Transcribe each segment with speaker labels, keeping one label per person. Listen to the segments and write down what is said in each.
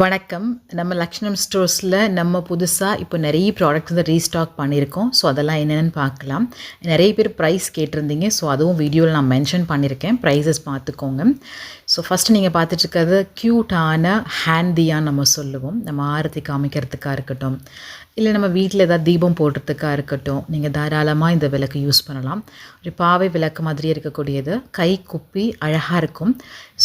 Speaker 1: வணக்கம். நம்ம லக்ஷ்மணம் ஸ்டோர்ஸில் நம்ம புதுசாக இப்போ நிறைய ப்ராடக்ட்ஸ் வந்து ரீஸ்டாக் பண்ணியிருக்கோம். ஸோ அதெல்லாம் என்னென்னு பார்க்கலாம். நிறைய பேர் ப்ரைஸ் கேட்டிருந்தீங்க. ஸோ அதுவும் வீடியோவில் நான் மென்ஷன் பண்ணியிருக்கேன். ப்ரைஸஸ் பார்த்துக்கோங்க. ஸோ ஃபஸ்ட்டு நீங்கள் பார்த்துட்ருக்கிறது க்யூட்டான ஹேண்டியாக நம்ம சொல்லுவோம். நம்ம ஆரத்தி காமிக்கிறதுக்காக இருக்கட்டும். இல்லை நம்ம வீட்டில் ஏதாவது தீபம் போடுறதுக்காக இருக்கட்டும். நீங்கள் தாராளமாக இந்த விளக்கு யூஸ் பண்ணலாம். ஒரு பாவை விளக்கு மாதிரி இருக்கக்கூடியது. கை குப்பி அழகாக இருக்கும்.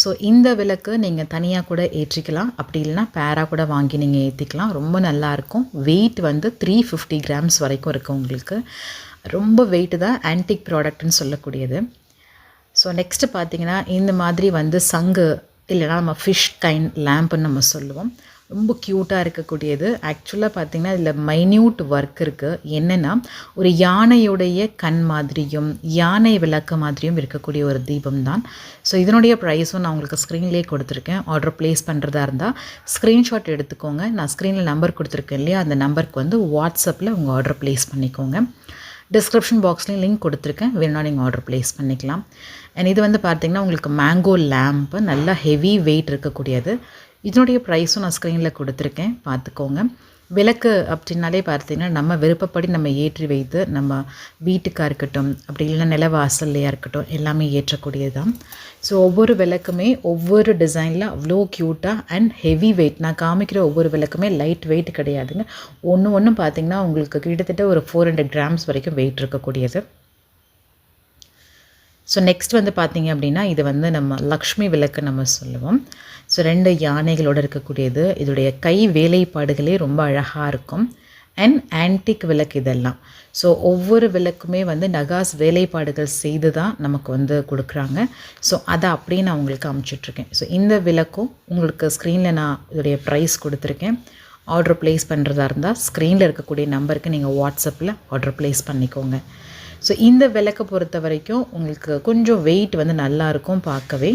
Speaker 1: ஸோ இந்த விளக்கு நீங்கள் தனியாக கூட ஏற்றிக்கலாம். அப்படி இல்லைனா பேரா கூட வாங்கி நீங்கள் ஏற்றிக்கலாம் ரொம்ப நல்லாயிருக்கும் வெயிட் வந்து த்ரீ ஃபிஃப்டி கிராம்ஸ் வரைக்கும் இருக்குது உங்களுக்கு. ரொம்ப வெயிட்டு தான் ஆன்டிக் ப்ராடக்ட்னு சொல்லக்கூடியது. ஸோ நெக்ஸ்ட்டு பார்த்தீங்கன்னா இந்த மாதிரி வந்து சங்கு இல்லைனா நம்ம ஃபிஷ் கைண்ட் லேம்ப்புன்னு நம்ம சொல்லுவோம். ரொம்ப க்யூட்டாக இருக்கக்கூடியது. ஆக்சுவலாக பார்த்திங்கன்னா இதில் மைன்யூட் ஒர்க் இருக்குது என்னென்னா ஒரு யானையுடைய கண் மாதிரியும் யானை விளக்கு மாதிரியும் இருக்கக்கூடிய ஒரு தீபம் தான் ஸோ இதனுடைய ப்ரைஸும் நான் உங்களுக்கு ஸ்க்ரீன்லேயே கொடுத்துருக்கேன். ஆர்டர் ப்ளேஸ் பண்ணுறதா இருந்தால் ஸ்க்ரீன்ஷாட் எடுத்துக்கோங்க. நான் ஸ்க்ரீனில் நம்பர் கொடுத்துருக்கேன் இல்லையா? அந்த நம்பருக்கு வந்து வாட்ஸ்அப்பில் உங்கள் ஆர்டர் ப்ளேஸ் பண்ணிக்கோங்க. டிஸ்கிரிப்ஷன் பாக்ஸ்லேயும் லிங்க் கொடுத்துருக்கேன். வேணும்னா நீங்கள் ஆர்டர் ப்ளேஸ் பண்ணிக்கலாம். அண்ட் இது வந்து பார்த்திங்கன்னா உங்களுக்கு மேங்கோ லேம்ப்பு நல்லா ஹெவி வெயிட் இருக்கக்கூடியது. இதனுடைய ப்ரைஸும் நான் ஸ்க்ரீனில் கொடுத்துருக்கேன். பார்த்துக்கோங்க. விளக்கு அப்படின்னாலே பார்த்தீங்கன்னா நம்ம விருப்பப்படி நம்ம ஏற்றி வைத்து நம்ம வீட்டுக்காக இருக்கட்டும் அப்படி இல்லைன்னா நிலவாசல்லையாக இருக்கட்டும் எல்லாமே ஏற்றக்கூடியது தான் ஸோ ஒவ்வொரு விளக்குமே ஒவ்வொரு டிசைனில் அவ்வளோ க்யூட்டாக அண்ட் ஹெவி வெயிட் நான் காமிக்கிற ஒவ்வொரு விளக்குமே லைட் வெயிட் கிடையாதுங்க. ஒன்று ஒன்றும் பார்த்திங்கன்னா உங்களுக்கு கிட்டத்தட்ட ஒரு ஃபோர் ஹண்ட்ரட் கிராம்ஸ் வரைக்கும் வெயிட் இருக்கக்கூடியது. ஸோ நெக்ஸ்ட் வந்து பார்த்திங்க அப்படின்னா இது வந்து நம்ம லக்ஷ்மி விளக்கு நம்ம சொல்லுவோம். ஸோ ரெண்டு யானைகளோடு இருக்கக்கூடியது. இதோடைய கை வேலைப்பாடுகளே ரொம்ப அழகாக இருக்கும். அண்ட் ஆன்டிக் விளக்கு இதெல்லாம். ஸோ ஒவ்வொரு விளக்குமே வந்து நகாஸ் வேலைப்பாடுகள் செய்து தான் நமக்கு வந்து கொடுக்குறாங்க. ஸோ அதை அப்படியே நான் உங்களுக்கு அமுச்சிட்ருக்கேன். ஸோ இந்த விளக்கும் உங்களுக்கு ஸ்க்ரீனில் நான் இதோடைய ப்ரைஸ் கொடுத்துருக்கேன். ஆர்டர் ப்ளேஸ் பண்ணுறதா இருந்தால் ஸ்க்ரீனில் இருக்கக்கூடிய நம்பருக்கு நீங்கள் வாட்ஸ்அப்பில் ஆர்டர் ப்ளேஸ் பண்ணிக்கோங்க. ஸோ இந்த விளக்கை பொறுத்த வரைக்கும் உங்களுக்கு கொஞ்சம் வெயிட் வந்து நல்லாயிருக்கும் பார்க்கவே.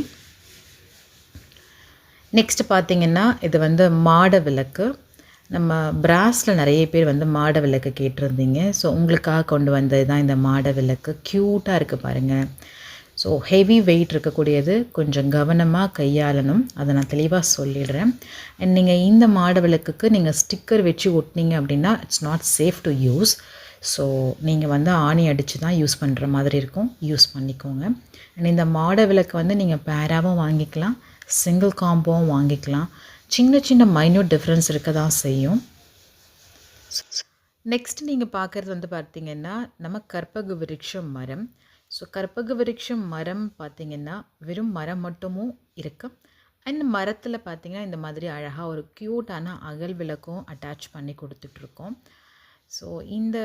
Speaker 1: நெக்ஸ்ட்டு பார்த்திங்கன்னா இது வந்து மாட விளக்கு. நம்ம பிராஸில் நிறைய பேர் வந்து மாட விளக்கு கேட்டிருந்தீங்க. ஸோ உங்களுக்காக கொண்டு வந்தது தான் இந்த மாட விளக்கு. க்யூட்டாக இருக்குது பாருங்கள் ஸோ ஹெவி வெயிட் இருக்கக்கூடியது. கொஞ்சம் கவனமாக கையாளணும். அதை நான் தெளிவாக சொல்லிடுறேன். அண்ட் நீங்கள் இந்த மாட விளக்குக்கு நீங்கள் ஸ்டிக்கர் வச்சு ஒட்டினீங்க அப்படின்னா it's not safe to use so நீங்கள் வந்து ஆணி அடித்து தான் யூஸ் பண்ணுற மாதிரி இருக்கும். யூஸ் பண்ணிக்கோங்க. அண்ட் இந்த மாட விளக்கு வந்து நீங்கள் பேராகவும் வாங்கிக்கலாம் சிங்கிள் காம்போவும் வாங்கிக்கலாம். சின்ன சின்ன மைன்யூட் டிஃப்ரென்ஸ் இருக்க தான் செய்யும். நெக்ஸ்ட் நீங்கள் பார்க்குறது வந்து பார்த்திங்கன்னா நம்ம கற்பக விருட்சம் மரம். ஸோ கற்பக விருட்சம் மரம் பார்த்திங்கன்னா வெறும் மரம் மட்டுமும் இருக்குது அண்ட் மரத்தில் பார்த்திங்கன்னா இந்த மாதிரி அழகாக ஒரு க்யூட்டான அகல் விளக்கும் அட்டாச் பண்ணி கொடுத்துட்ருக்கோம் ஸோ இந்த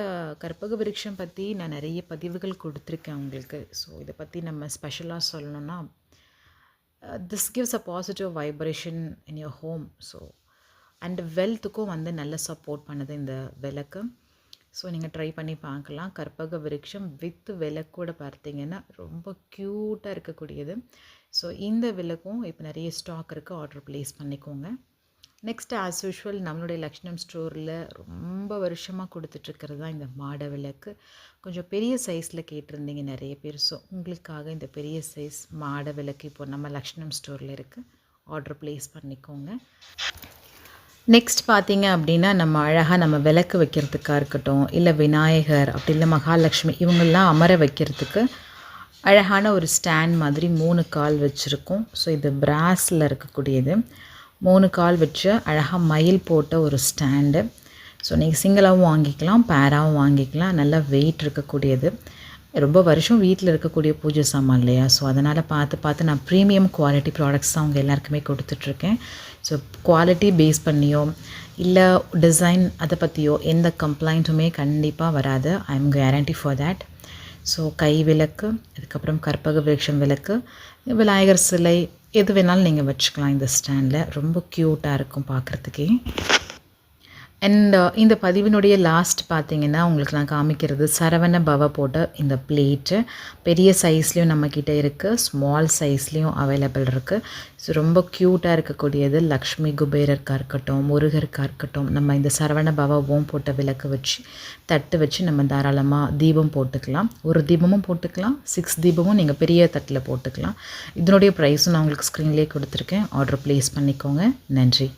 Speaker 1: கற்பக விருட்சம் பற்றி நான் நிறைய பதிவுகள் கொடுத்துருக்கேன் உங்களுக்கு. ஸோ இதை பற்றி நம்ம ஸ்பெஷலாக சொல்லணுன்னா this gives a positive vibration in your home so and வெல்த்துக்கும் வந்து நல்ல சப்போர்ட் பண்ணுது இந்த விளக்கு. ஸோ நீங்கள் ட்ரை பண்ணி பார்க்கலாம். கற்பக விருட்சம் வித் விளக்கூட பார்த்தீங்கன்னா ரொம்ப க்யூட்டாக இருக்கக்கூடியது. ஸோ இந்த விளக்கும் இப்போ நிறைய ஸ்டாக் இருக்குது ஆர்டர் ப்ளேஸ் பண்ணிக்கோங்க. நெக்ஸ்ட் ஆஸ் யூஷுவல் நம்மளுடைய லக்ஷ்மம் ஸ்டோரில் ரொம்ப வருஷமாக கொடுத்துட்ருக்கிறது தான் இந்த மாட விளக்கு. கொஞ்சம் பெரிய சைஸில் கேட்டிருந்தீங்க நிறைய பேர். ஸோ உங்களுக்காக இந்த பெரிய சைஸ் மாட விளக்கு இப்போ நம்ம லக்ஷ்மம் ஸ்டோரில் இருக்குது ஆர்டர் ப்ளேஸ் பண்ணிக்கோங்க. நெக்ஸ்ட் பார்த்தீங்க அப்படின்னா நம்ம அழகாக நம்ம விளக்கு வைக்கிறதுக்காக இருக்கட்டும் இல்லை விநாயகர் அப்படி இல்லை மகாலட்சுமி இவங்கெல்லாம் அமர வைக்கிறதுக்கு அழகான ஒரு ஸ்டாண்ட் மாதிரி மூணு கால் வச்சுருக்கோம். ஸோ இது பிராஸில் இருக்கக்கூடியது. மூணு கால் வச்சு அழகாக மயில் போட்ட ஒரு ஸ்டாண்டு ஸோ நீங்கள் சிங்கிளாகவும் வாங்கிக்கலாம் பேராகவும் வாங்கிக்கலாம். நல்லா வெயிட் இருக்கக்கூடியது. ரொம்ப வருஷம் வீட்டில் இருக்கக்கூடிய பூஜை சாமான் இல்லையா? ஸோ அதனால் பார்த்து பார்த்து நான் ப்ரீமியம் குவாலிட்டி ப்ராடக்ட்ஸ் தான் அவங்க எல்லாருக்குமே கொடுத்துட்ருக்கேன். ஸோ குவாலிட்டி பேஸ் பண்ணியோ இல்லை டிசைன் அதை பற்றியோ எந்த கம்ப்ளைண்ட்டுமே கண்டிப்பாக வராது. I am guarantee for that so கை விளக்கு அதுக்கப்புறம் கற்பக விருட்சம் விளக்கு விநாயகர் சிலை எது வேணாலும் நீங்கள் வச்சுக்கலாம் இந்த ஸ்டாண்டில். ரொம்ப க்யூட்டாக இருக்கும் பார்க்குறதுக்கே. அண்ட் uh, இந்த பதிவினுடைய லாஸ்ட் பார்த்திங்கன்னா உங்களுக்கு நான் காமிக்கிறது சரவண பவ போட்ட இந்த பிளேட்டு பெரிய சைஸ்லேயும் நம்மக்கிட்ட இருக்குது ஸ்மால் சைஸ்லேயும் அவைலபிள் இருக்குது ஸோ ரொம்ப க்யூட்டாக இருக்கக்கூடியது லக்ஷ்மி குபேரருக்காக இருக்கட்டும் முருகருக்காக இருக்கட்டும் நம்ம இந்த சரவண பவ ஓம் போட்ட விளக்கு வச்சு தட்டு வச்சு நம்ம தாராளமாக தீபம் போட்டுக்கலாம். ஒரு தீபமும் போட்டுக்கலாம் சிக்ஸ் தீபமும் நீங்கள் பெரிய தட்டில் போட்டுக்கலாம். இதனுடைய ப்ரைஸும் நான் உங்களுக்கு ஸ்க்ரீன்லேயே கொடுத்துருக்கேன். ஆர்டர் ப்ளேஸ் பண்ணிக்கோங்க. நன்றி.